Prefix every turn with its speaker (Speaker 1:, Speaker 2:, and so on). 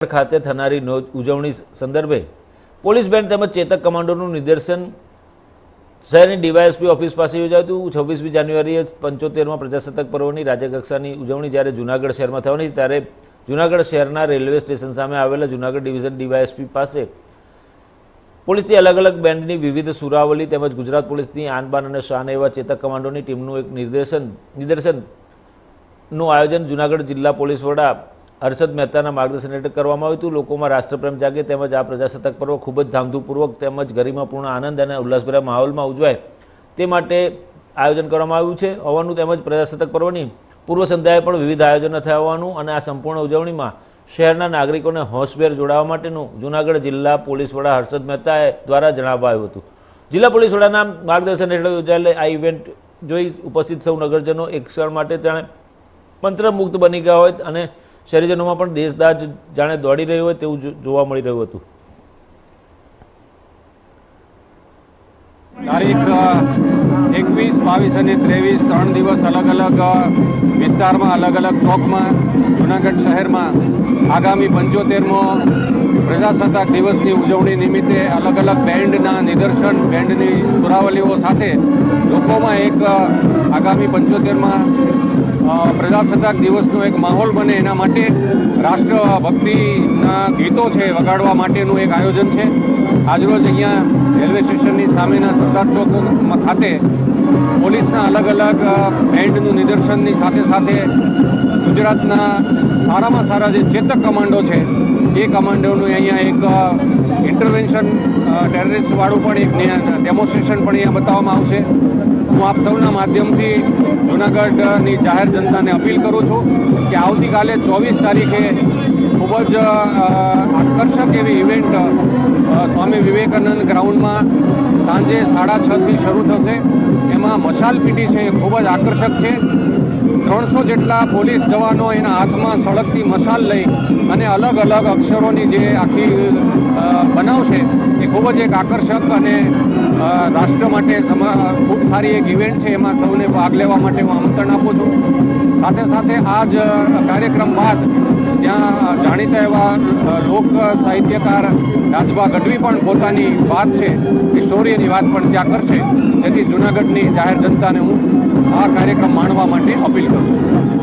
Speaker 1: ખાતે થનારી ઉજવણી સંદર્ભે પોલીસ બેન્ડ તેમજ ચેતક કમાન્ડોનું નિદર્શન શહેરની ડીવાયએસપી ઓફિસ પાસે યોજાયું હતું. છવ્વીસમી જાન્યુઆરીએ પંચોતેરમાં પ્રજાસત્તાક પર્વની રાજ્યકક્ષાની ઉજવણી જ્યારે જૂનાગઢ શહેરમાં થવાની ત્યારે જૂનાગઢ શહેરના રેલવે સ્ટેશન સામે આવેલા જૂનાગઢ ડિવિઝન ડીવાયએસપી પાસે પોલીસની અલગ અલગ બેન્ડની વિવિધ સુરાવલી તેમજ ગુજરાત પોલીસની આનબાન અને શાન એવા ચેતક કમાન્ડોની ટીમનું એક નિર્દેશન નિદર્શનનું આયોજન જૂનાગઢ જિલ્લા પોલીસ વડા હર્ષદ મહેતાના માર્ગદર્શન હેઠળ કરવામાં આવ્યું હતું. લોકોમાં રાષ્ટ્રપ્રેમ જાગે તેમજ આ પ્રજાસત્તાક પર્વ ખૂબ જ ધામધૂમપૂર્વક તેમજ ગરિમાપૂર્ણ આનંદ અને ઉલ્લાસભર્યા માહોલમાં ઉજવાય. તે માટે આયોજન કરવામાં આવ્યું છે. હોવાનું તેમજ પ્રજાસત્તાક પર્વની પૂર્વ સંધ્યાએ પણ વિવિધ આયોજનો થયા હોવાનું અને આ સંપૂર્ણ ઉજવણીમાં શહેરના નાગરિકોને હોંશભેર જોડાવા માટેનું જૂનાગઢ જિલ્લા પોલીસ વડા હર્ષદ મહેતાએ દ્વારા જણાવવામાં આવ્યું હતું. જિલ્લા પોલીસ વડાના માર્ગદર્શન હેઠળ યોજાયેલી આ ઇવેન્ટ જોઈ ઉપસ્થિત સૌ નગરજનો એક ક્ષણ માટે જાણે મંત્રમુગ્ધ બની ગયા હોય અને શહેરીજનોમાં પણ દેશદાજ જાણે દોડી રહ્યો હોય તેવું જોવા મળી રહ્યું હતું.
Speaker 2: તારીખ એકવીસ, બાવીસ અને ત્રેવીસ, ત્રણ દિવસ અલગ અલગ વિસ્તારમાં, અલગ અલગ ચોકમાં, જુનાગઢ શહેરમાં આગામી પંચોતેરમો પ્રજાસત્તાક દિવસની ઉજવણી નિમિત્તે અલગ અલગ બેન્ડના નિદર્શન, બેન્ડની સુરાવલીઓ સાથે લોકોમાં એક આગામી પંચોતેરમાં પ્રજાસત્તાક દિવસનો એક માહોલ બને એના માટે રાષ્ટ્રભક્તિના ગીતો છે, વગાડવા માટેનું એક આયોજન છે. આજરોજ અહીંયા રેલવે સ્ટેશનની સામેના સરદાર ચોક ખાતે પોલીસના અલગ અલગ બેન્ડનું નિદર્શનની સાથે સાથે ગુજરાતના સારામાં સારા જે ચેતક કમાન્ડો છે, એ કમાન્ડોનું અહીંયા એક ઇન્ટરવેન્શન ટેરરિસ્ટવાળું પણ એક ડેમોન્સ્ટ્રેશન પણ અહીંયા બતાવવામાં આવશે. હું આપ સૌના માધ્યમથી જૂનાગઢની જાહેર જનતાને અપીલ કરું છું કે આવતીકાલે ચોવીસ તારીખે ખૂબ જ આકર્ષક એવી ઇવેન્ટ સ્વામી વિવેકાનંદ ગ્રાઉન્ડમાં સાંજે સાડા છથી શરૂ થશે. એમાં મશાલ પીટી છે એ ખૂબ જ આકર્ષક છે. ત્રણસો જેટલા પોલીસ જવાનો એના હાથમાં સળગતી મશાલ લઈ અને અલગ અલગ અક્ષરોની જે આખી બનાવશે ખૂબ જ એક આકર્ષક અને રાષ્ટ્ર માટે ખૂબ સારી એક ઇવેન્ટ છે. એમાં સૌને ભાગ લેવા માટે હું આમંત્રણ આપું છું. સાથે સાથે આ જ કાર્યક્રમ બાદ ત્યાં જાણીતા એવા લોક સાહિત્યકાર રાજભા ગઢવી પણ પોતાની વાત છે, એ શૌર્યની વાત પણ ત્યાં કરશે. તેથી જૂનાગઢની જાહેર જનતાને હું આ કાર્યક્રમ માણવા માટે અપીલ કરું છું.